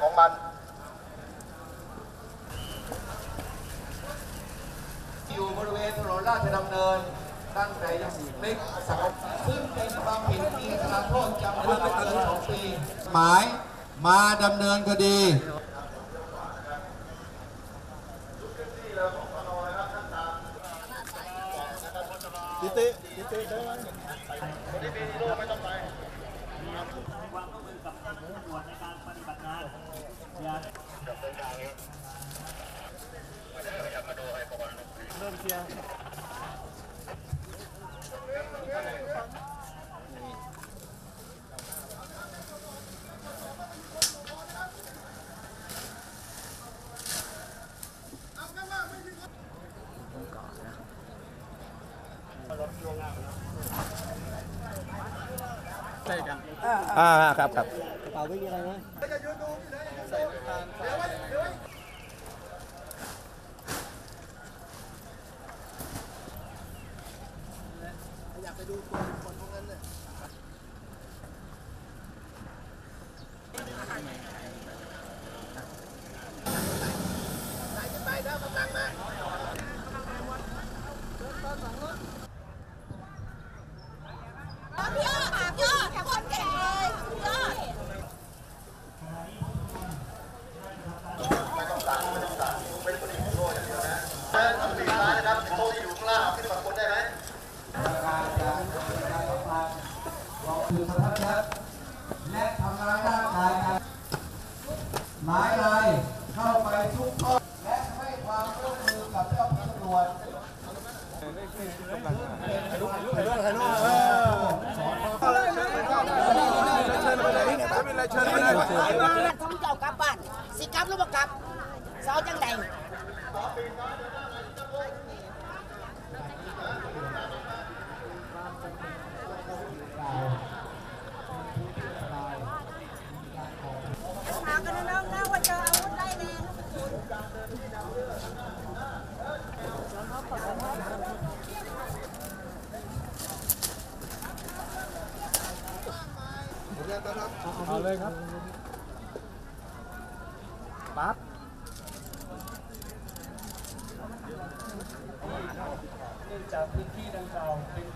ของมันอยู่บริเวณถนนราชดำเนินตั้งแต่ยังเล็กสักซึ่งเป็นความผิดมีอัตราโทษจำคุกไม่เกินสองปี หมายมาดำเนินคดีติติติติได้ไหมค วามร่วมมือกับตำรวจในการปฏิบัติงานอย่าเริ่มเคลียร์ อ่าครับครับกระเป๋าไม่มีอะไรนะพี่อ้อค่ะพี่อ้อแถวคนเก่งเลยสุดยอด คือประทับยัดและทำร้ายร่างกายกันหมายลายเข้าไปทุกข้อและให้ความร่วมมือกับเจ้าหน้าที่ตำรวจทำเจ้ากลับบ้านสิกลับหรือบ่กลับเสาจังใด ถามกันน้องๆนะว่าเจออาวุธได้แน่ เอาเลยครับปั๊บเนื่องจากพื้นที่ดังกล่าวเป็น